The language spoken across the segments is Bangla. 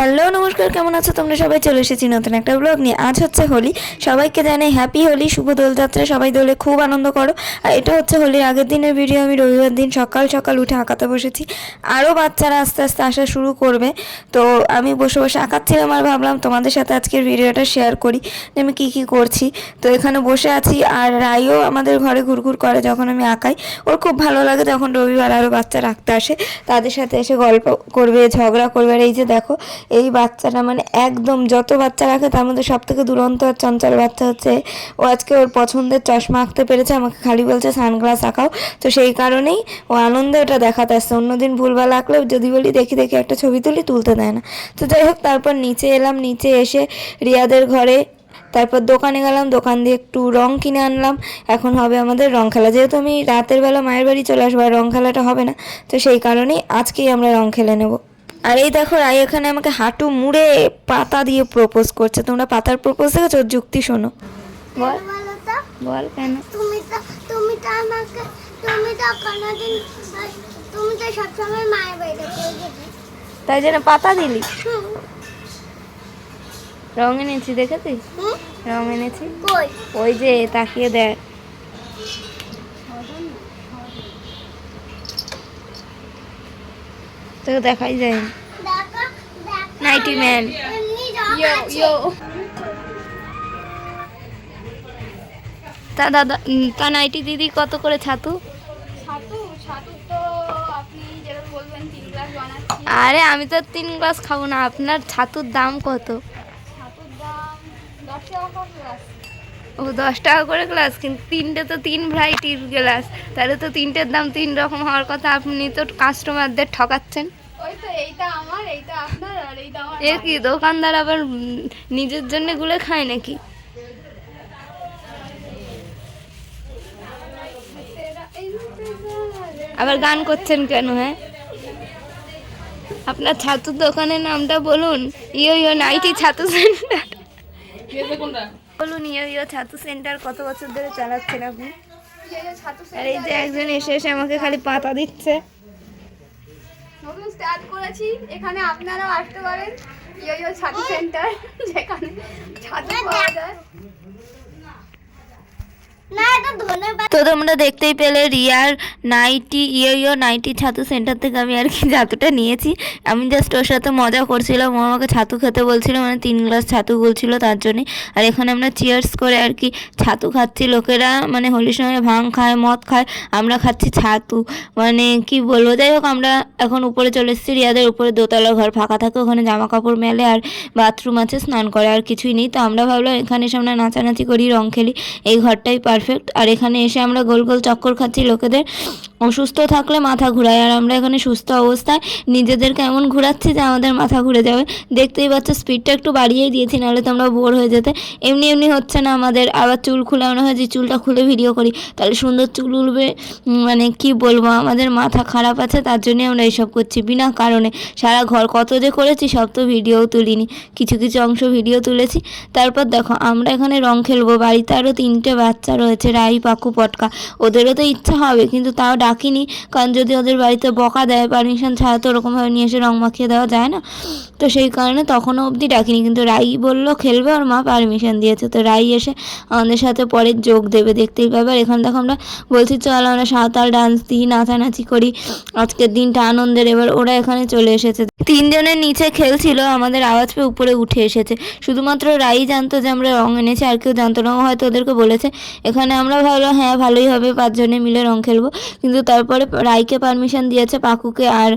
হ্যালো, নমস্কার, কেমন আছো? তোমরা সবাই চলে এসেছি নতুন একটা ব্লগ নিয়ে। আজ হচ্ছে হোলি। সবাইকে জানাই হ্যাপি হোলি, শুভ দোলযাত্রা। সবাই দোলে খুব আনন্দ করো। আর এটা হচ্ছে হোলির আগের দিনের ভিডিও আমি রবিবার দিন সকাল সকাল উঠে আঁকাতে বসেছি। আরও বাচ্চারা আস্তে আস্তে আসা শুরু করবে। তো আমি বসে বসে আঁকাচ্ছিলাম আর ভাবলাম তোমাদের সাথে আজকের ভিডিওটা শেয়ার করি যে আমি কী কী করছি। তো এখানে বসে আছি আর রায়ও আমাদের ঘরে ঘুরঘুর করে যখন আমি আঁকাই। ওর খুব ভালো লাগে যখন রবিবার আরও বাচ্চা রাখতে আসে। তাদের সাথে এসে গল্প করবে, ঝগড়া করবে। আর এই যে দেখো এই বাচ্চাটা মানে একদম যত বাচ্চা রাখে তার মধ্যে সব থেকে দুরন্ত আর চঞ্চল বাচ্চা হচ্ছে। ও আজকে ওর পছন্দের চশমা আঁকতে পেরেছে, আমাকে খালি বলছে, সানগ্লাস আঁকাও। তো সেই কারণেই ও আনন্দে ওটা দেখাতে আসছে। অন্যদিন ভুলভাল আঁকলে, যদি বলি দেখি দেখি একটা ছবি তুলি, তুলতে দেয় না। তো যাই হোক, তারপর নিচে এলাম, নিচে এসে রিয়াদের ঘরে, তারপর দোকানে গেলাম, দোকান দিয়ে একটু রং কিনে আনলাম। এখন হবে আমাদের রং খেলা। যেহেতু আমি রাতের বেলা মায়ের বাড়ি চলে আসব, আর রং খেলাটা হবে না, তো সেই কারণেই আজকেই আমরা রং খেলে নেব। আর এই দেখো রাই এখানে আমাকে হাঁটু মুড়ে পাতা দিয়ে প্রপোজ করছে। তোমরা পাতার প্রপোজ দেখেছ? ওর যুক্তি শোনো। বল। বল কেন? তুমি তো তুমি তো আমাকে তুমি তো কোনোদিন তুমি তো সবসময় মায়ের বাড়িতে তাই জন্য পাতা দিলি? রং এনেছি দেখেছিস? রং এনেছি? কই? ওই যে তাকিয়ে দেখ। তোকে দেখাই যায় নাইটি ম্যান তা দাদা তা নাইটি দিদি কত করে ছাতু? ছাতু ছাতু তো আপনি যেটা বলবেন তিন গ্লাস বানাচ্ছি। আরে আমি তো তিন গ্লাস খাব না। আপনার ছাতুর দাম কত? ছাতুর দাম দশ টাকা ও দশ টাকা করে গ্লাস কিন্তু তিনটে তো তিন ভ্যারাইটির গ্লাস তাহলে তো তিনটের দাম তিন রকম হওয়ার কথা আপনি তো কাস্টমারদের ঠকাচ্ছেন। ওই তো আমার এইটা আপনার আর এইটা আমার এ কি দোকানদার আবার নিজের জন্য গুলে খায় নাকি? আবার গান করছেন কেন হ্যাঁ? আপনার ছাতুর দোকানের নামটা বলুন। ইয়ো ইয়ো নাইটি ছাতু সেন্টার। বলুন ইয়ো ছাতু সেন্টার কত বছর ধরে চালাচ্ছেন আপনি? আর এই যে একজন এসে এসে আমাকে খালি পাতা দিচ্ছে। নতুন স্টার্ট করেছি এখানে আপনারাও আসতে পারেন। ইয়ো ইয়ো ছাতু সেন্টার যেখানে ছাতু পাওয়া যায়। তো তোমরা দেখতেই পেলে রিয়ার নাইটি ইয়ে ইয়ে নাইটি ছাতু সেন্টার থেকে আমি আর কি ছাতুটা নিয়েছি। আমি জাস্ট ওর সাথে মজা করছিলাম। ও আমাকে ছাতু খেতে বলছিল মানে তিন গ্লাস ছাতু বলছিল তার জন্যে। আর এখানে আমরা চিয়ার্স করে আর কি ছাতু খাচ্ছি। লোকেরা মানে হোলির সময় ভাং খায়, মদ খায়, আমরা খাচ্ছি ছাতু। মানে কি বলব? যাই হোক, আমরা এখন উপরে চলে এসেছি। রিয়াদের উপরে দোতলা ঘর ফাঁকা থাকে। ওখানে জামা কাপড় মেলে আর বাথরুম আছে, স্নান করে আর কিছুই নেই। তো আমরা ভাবলাম এখানে সামনে নাচানাচি করি, রং খেলি। এই ঘরটাই পারফেক্ট আর এখানে এসে আমরা গোল গোল চক্কর খাচ্ছি লোকেদের। অসুস্থ থাকলে মাথা ঘুরায়। আর আমরা এখানে সুস্থ অবস্থায় নিজেদেরকে এমন ঘোরাচ্ছি যে আমাদের মাথা ঘুরে যাবে। দেখতেই পাচ্ছ স্পিডটা একটু বাড়িয়েই দিয়েছি, নাহলে তোমরা বোর হয়ে যেতে। এমনি এমনি হচ্ছে না আমাদের। আবার চুল খুলে মনে হয় যে চুলটা খুলে ভিডিও করি। তাহলে সুন্দর চুল উঠবে মানে কি বলব, আমাদের মাথা খারাপ আছে, তার জন্যই আমরা এইসব করছি বিনা কারণে। সারা ঘর কত যে করেছি, সব তো ভিডিও তুলিনি। কিছু কিছু অংশ ভিডিও তুলেছি। তারপর দেখো, আমরা এখানে রং খেলব। বাড়িতে আরও তিনটে বাচ্চা রয়েছে। রাই পাকু, পটকা। ওদেরও তো ইচ্ছা হবে, কিন্তু তাও ডাকিনি, কারণ যদি ওদের বাড়িতে বকা দেয়, পারমিশন ছাড়া তো ওরকমভাবে নিয়ে এসে রং মাখিয়ে দেওয়া যায় না। তো সেই কারণে তখনও অবধি ডাকিনি, কিন্তু রাই বলল, খেলবে ওর মা, পারমিশন দিয়েছে। তো রাই এসে আমাদের সাথে পরে যোগ দেবে, দেখতেই পাবে। আর এখানে দেখো আমরা বলছি, চল, আমরা সাঁওতাল ডান্স দিই, নাচানাচি করি। আজকের দিনটা আনন্দের, এবার ওরা এখানে চলে এসেছে। তিনজনের নিচে খেলছিল, আমাদের আওয়াজ পেয়ে উপরে উঠে এসেছে। শুধুমাত্র রাই জানতো যে আমরা রং এনেছি, আর কেউ জানতো না। হয়তো ওদেরকে বলেছে, এখানে আমরা ভাবলাম হ্যাঁ ভালোই হবে, পাঁচজনে মিলে রং খেলব। কিন্তু তারপরে রাইকে পারমিশন দিয়েছে পাকুকে আর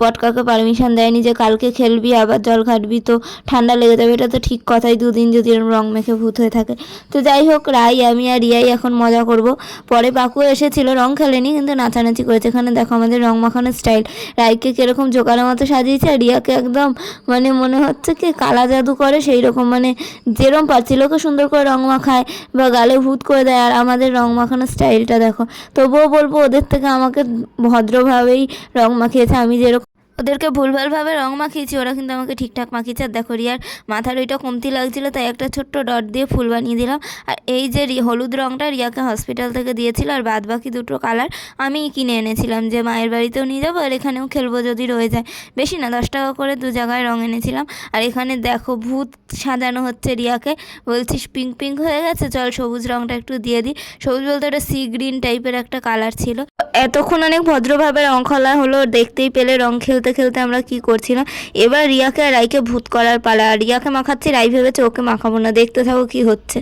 পটকাকে পারমিশন দেয়নি যে কালকে খেলবি, আবার জল ঘাটবি তো ঠান্ডা লেগে যাবে। এটা তো ঠিক কথাই, দুদিন যদি এরকম রং মেখে ভূত হয়ে থাকে। তো যাই হোক, রাই, আমি আর রিয়াই এখন মজা করব। পরে পাকু এসেছিল, রং খেলেনি, কিন্তু নাচানাচি করেছে। এখানে দেখো আমাদের রং মাখানোর স্টাইল রাইকে কীরকম জোকারের মতো সাজিয়েছে, আর রিয়াকে একদম মানে মনে হচ্ছে কি কালা জাদু করে সেই রকম মানে যেরকম পারছিল ওকে সুন্দর করে রং মাখায় বা গালে ভূত করে দেয়। আর আমাদের রং মাখানোর স্টাইলটা দেখো। তবুও বলব ওদের থেকে আমাকে ভদ্রভাবেই রং মাখিয়েছে। আমি যেরকম ওদেরকে ভুলভালভাবে রং মাখিয়েছি, ওরা কিন্তু আমাকে ঠিকঠাক মাখিয়েছে। আর দেখো, রিয়ার মাথার ওইটা কমতি লাগছিল, তাই একটা ছোট্ট ডট দিয়ে ফুল বানিয়ে দিলাম। আর এই যে হলুদ রংটা রিয়াকে হসপিটাল থেকে দিয়েছিল, আর বাদ বাকি দুটো কালার আমি কিনে এনেছিলাম। যে মায়ের বাড়িতেও নিয়ে যাব, আর এখানেও খেলব যদি রয়ে যায়। বেশি না, দশ টাকা করে দু জায়গায় রং এনেছিলাম। আর এখানে দেখো, ভূত সাজানো হচ্ছে রিয়াকে। বলছিস পিঙ্ক পিঙ্ক হয়ে গেছে, চল সবুজ রংটা একটু দিয়ে দিই। সবুজ বলতে ওটা সি গ্রিন টাইপের একটা কালার ছিল। এতক্ষণ অনেক ভদ্রভাবে রং খেলা হলো, দেখতেই পেলে রং খেলতে খেলতে খেলতে আমরা কি করছিলাম? এবার রিয়াকে আর রাইকে ভূত করার পালা। রিয়াকে মাখাচ্ছি, রাই ভেবেছে ওকে মাখাবো না। দেখতে থাকো কি হচ্ছে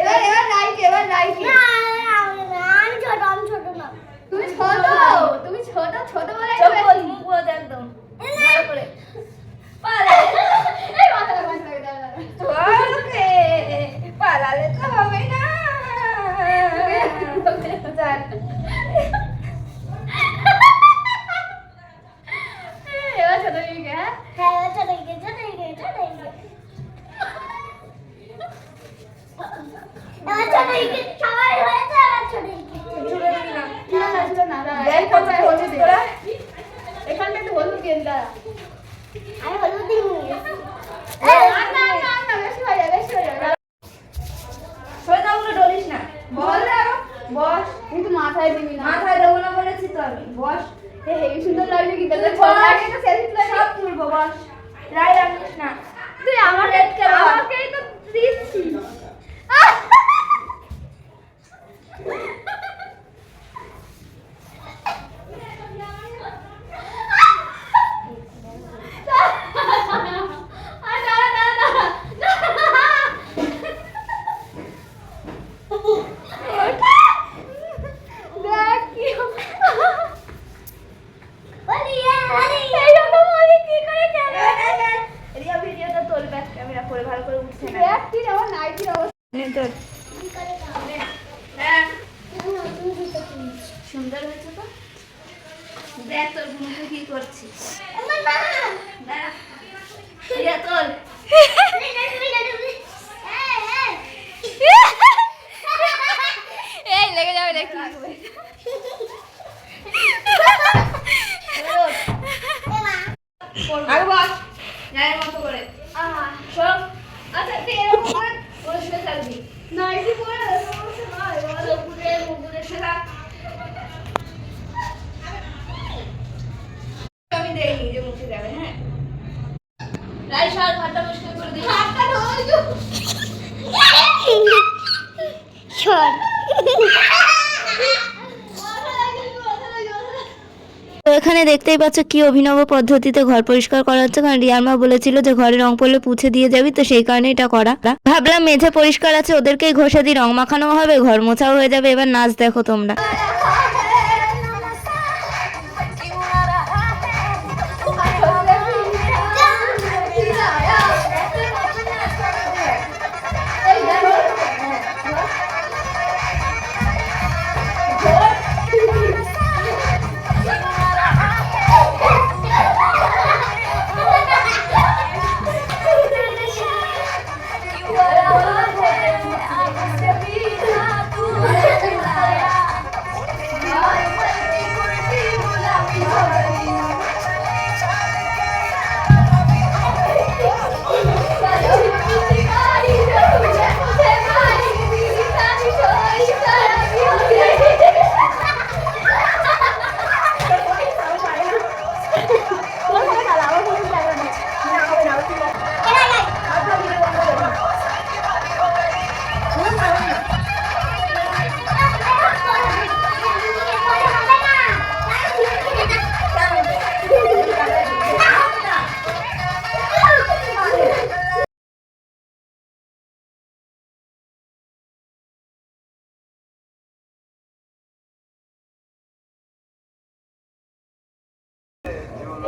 এবার এবার রাইট এবার রাইট না, আমি ছোট আমি ছোট না তুমি ছোট তুমি ছোট ছোট বলে একদম এই মাথা লাগা, মাথা লাগা, দাঁড়া, দাঁড়া। পালালে তো হবে না এবার ছোট দিকে হ্যাঁ হ্যাঁ ছোট হয়ে গেছে ছোট হয়ে গেছে ছোট হয়ে গেছে এবার ছোট হয়ে গেছে সবাই হয়েছে এবার ছোট হয়ে গেছে না না ছিল না দাঁড়া, দেখ এখানটায় কত হলুদ হলুদ দে। তোরা। এখানটায় একটু হলুদ দিয়ে দাঁড়া আমি হলুদ দিই না না না না বেশি হয়ে যাবে বেশি হয়ে যাবে ডরিস না বল রে আরও। বস কিন্তু মাথায় দিবি না মাথায় দেবো না বলেছি তো আমি বস। হেবি সুন্দর লাগছে কিন্তু সেলফি সব তুলবো বস। রাই রাখিস না তুই আমার আমাকেই তো দিচ্ছি আরে দাঁড়া, দাঁড়া, দাঁড়া। দেখ কি বলি আরে এইরকম হলে কি করে খেলে? রিয়া ভিডিওটা তোল ব্যাক ক্যামেরা করে ভালো করে উঠছে না দেখ কি আমার নাইটির অবস্থা নে তোর কি করে দাও হ্যাঁ তুমি নতুন জুতো কিনেছি সুন্দর হয়েছে তো? দেখ তোর কি করছিস? আমার মা! দাঁড়া। রিয়া তোল এই লেগে যাবে দেখি আগে বস রায়ের মতো করে। সব আচ্ছা তুই এরকম করে ওর থাকবি। নয় মুখে যাবে হ্যাঁ? রাই সর ঘাটটা পরিষ্কার করে দিই। হাতটা ধরে তো। এখানে দেখতেই পাচ্ছ কি অভিনব পদ্ধতিতে ঘর পরিষ্কার করা হচ্ছে কারণ রিয়ার মা বলেছিল যে ঘরে রং পড়লে পুছে দিয়ে যাবি তো সেই কারণে এটা করা। ভাবলাম মেঝে পরিষ্কার আছে ওদেরকেই ঘষে দিয়ে রং মাখানো হবে ঘর মোছাও হয়ে যাবে এবার নাচ দেখো তোমরা।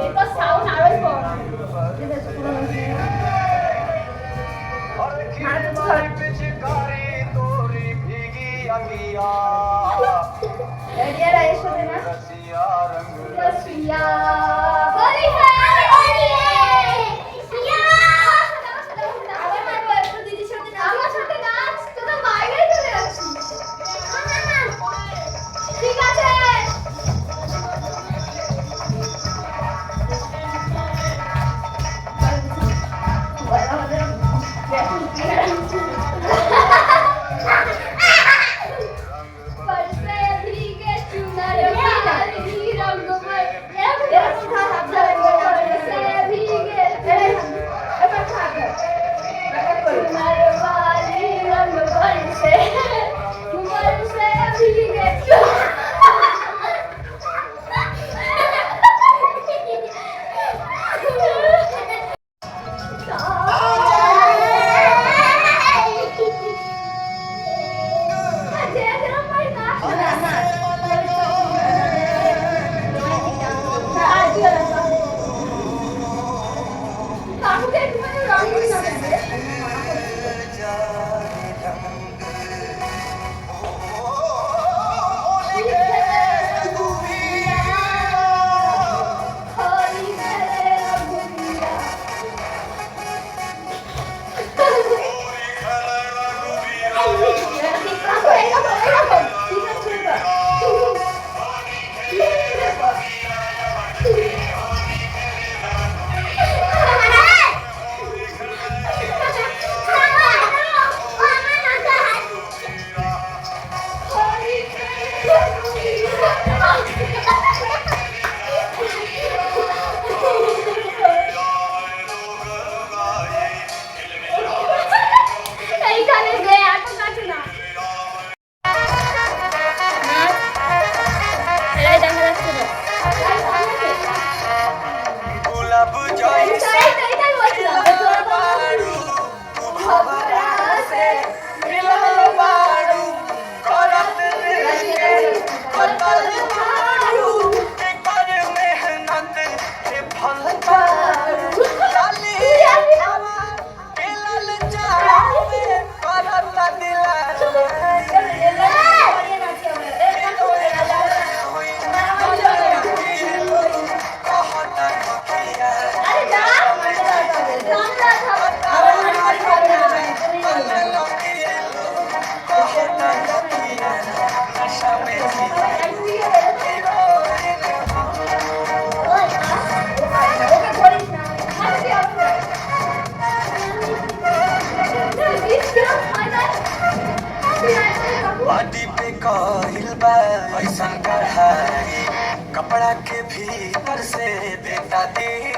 because sound always for Yeah. से बेटा दे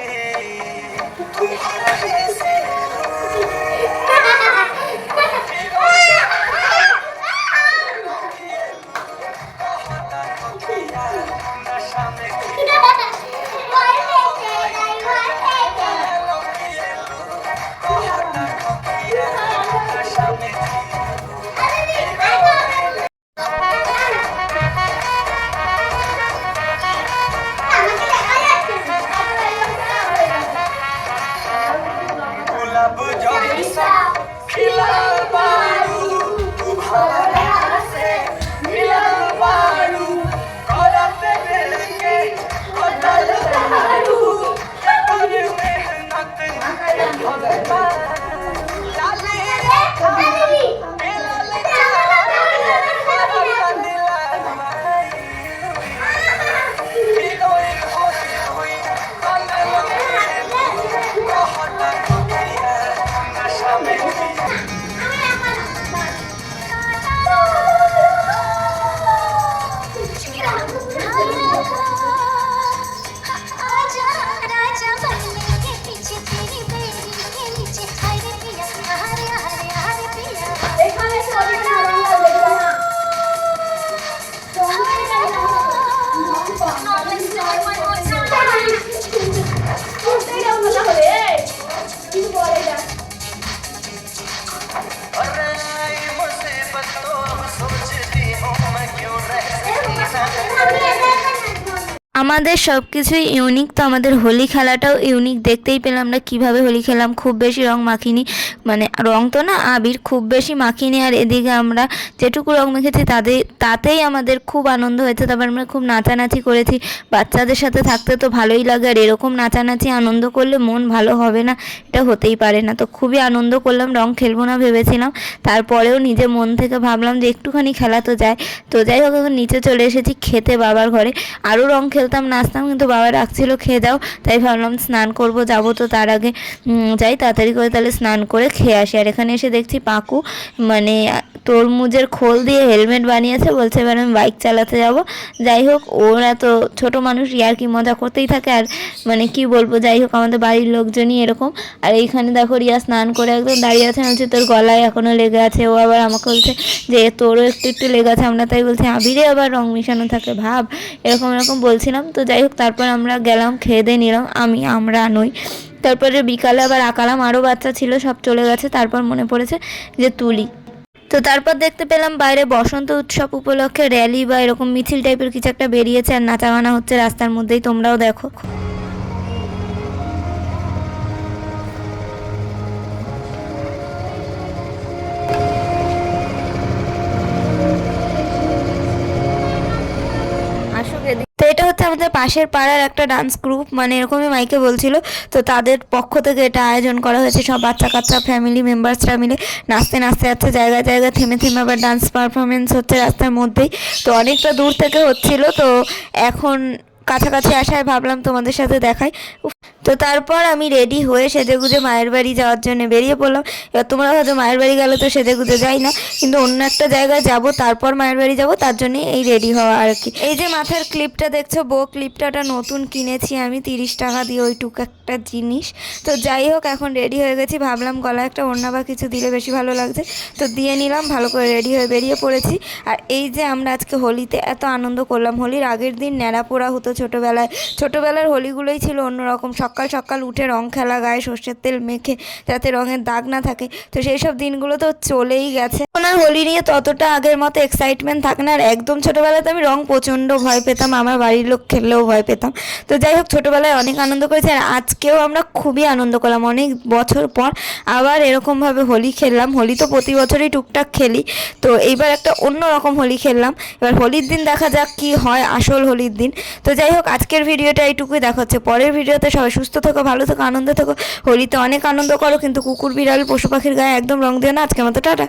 আমাদের সব কিছুই ইউনিক তো আমাদের হোলি খেলাটাও ইউনিক দেখতেই পেলাম আমরা কীভাবে হোলি খেলাম, খুব বেশি রং মাখিনি মানে রং তো না, আবির খুব বেশি মাখিনি। আর এদিকে আমরা যেটুকু রং মেখেছি, তাদের, তাতেই আমাদের খুব আনন্দ হয়েছে। তারপর আমরা খুব নাচানাচি করেছি। বাচ্চাদের সাথে থাকতে তো ভালোই লাগে, আর এরকম নাচানাচি, আনন্দ করলে মন ভালো হবে না, এটা হতেই পারে না। তো খুবই আনন্দ করলাম, রং খেলব না ভেবেছিলাম। তারপরেও নিজে মন থেকে ভাবলাম যে একটুখানি খেলা তো যায়। তো যাই হোক, এখন নিচে চলে এসেছি খেতে বাবার ঘরে। আরও রং খেলতাম নাচতাম কিন্তু বাবা ডাকছিল, খেয়ে দাও। তাই ভাবলাম স্নান করব, যাব তো তার আগে। যাই তাড়াতাড়ি করে তাহলে স্নান করে খেয়ে আসি। আর এখানে এসে দেখছি পাকু মানে তরমুজের খোল দিয়ে হেলমেট বানিয়েছে। বলছে, এবার আমি বাইক চালাতে যাব। যাই হোক, ওরা তো ছোট মানুষ ইয়ার কি মজা করতেই থাকে। আর মানে কি বলব, যাই হোক, আমাদের বাড়ির লোকজনই এরকম। আর এইখানে দেখো, রিয়া স্নান করে একদম দাঁড়িয়ে আছে। বলছে, তোর গলায় এখনও লেগে আছে? ও আবার আমাকে বলছে যে, তোরও একটু একটু লেগে আছে। আমরা তাই বলছি, আবিরে আবার রং মিশানো থাকে, ভাব। এরকম এরকম বলছিলাম। তো যাই হোক, তারপর আমরা গেলাম, খেয়ে দিয়ে নিলাম, আমি, আমরা, নই। তারপরে বিকালে আবার আঁকালাম আরও বাচ্চা ছিল, সব চলে গেছে, তারপর মনে পড়েছে যে তুলি। তো তারপর দেখতে পেলাম বাইরে বসন্ত উৎসব উপলক্ষে র্যালি বা এরকম মিছিল টাইপের কিছু একটা বেরিয়েছে, আর নাচাগানা হচ্ছে রাস্তার মধ্যেই, তোমরাও দেখো। পাশের পাড়ার একটা ডান্স গ্রুপ মানে এরকমই মাইকে বলছিল, তো তাদের পক্ষ থেকে এটা আয়োজন করা হয়েছে। সব বাচ্চা কাচ্চা ফ্যামিলি মেম্বার্সরা মিলে নাচতে নাচতে যাচ্ছে, জায়গায় জায়গায় থেমে থেমে আবার ডান্স পারফরমেন্স হচ্ছে রাস্তার মধ্যেই। তো অনেকটা দূর থেকে হচ্ছিল, তো এখন কাছাকাছি আসায় ভাবলাম তোমাদের সাথে দেখাই। তো তারপর আমি রেডি হয়ে সেজে গুজে মায়ের বাড়ি যাওয়ার জন্য বেরিয়ে পড়লাম। এবার তোমরা হয়তো মায়ের বাড়ি গেলে তো সেজে গুজে যাই না, কিন্তু অন্য একটা জায়গায় যাব, তারপর মায়ের বাড়ি যাব, তার জন্য এই রেডি হওয়া আর কি। এই যে মাথার ক্লিপটা দেখছ, বো ক্লিপটাটা নতুন কিনেছি আমি, তিরিশ টাকা দিয়ে ওইটুকু একটা জিনিস। তো যাই হোক, এখন রেডি হয়ে গেছি, ভাবলাম গলায় একটা ওড়না বা কিছু দিলে বেশি ভালো লাগছে। তো দিয়ে নিলাম, ভালো করে রেডি হয়ে বেরিয়ে পড়েছি। আর এই যে আমরা আজকে হোলিতে এত আনন্দ করলাম, হোলির আগের দিন ন্যাড়া পোড়া হতো ছোটোবেলায়। ছোটোবেলার হোলিগুলোই ছিল অন্যরকম সকাল সকাল সকাল উঠে রং খেলা, গায়ে সর্ষের তেল মেখে যাতে রঙের দাগ না থাকে। তো সেই সব দিনগুলো তো চলেই গেছে। আর হোলি নিয়ে ততটা আগের মতো এক্সাইটমেন্ট থাকে না। আর একদম ছোটোবেলাতে আমি রং প্রচণ্ড ভয় পেতাম। আমার বাড়ির লোক খেললেও ভয় পেতাম। তো যাই হোক, ছোটোবেলায় অনেক আনন্দ করেছি। আর আজকেও আমরা খুবই আনন্দ করলাম। অনেক বছর পর আবার এরকমভাবে হোলি খেললাম। হোলি তো প্রতি বছরই টুকটাক খেলি। তো এইবার একটা অন্য রকম হোলি খেললাম। এবার হোলির দিন দেখা যাক কি হয় আসল হোলির দিন। তো যাই হোক, আজকের ভিডিওটা এইটুকুই। দেখা হচ্ছে পরের ভিডিওতে। সবাই সুস্থ থাকো, ভালো থাকো, আনন্দে থাকো। হোলিতে অনেক আনন্দ করো, কিন্তু কুকুর, বিড়াল, পশু পাখির গায়ে একদম রং দিও না। আজকে মতো টাটা।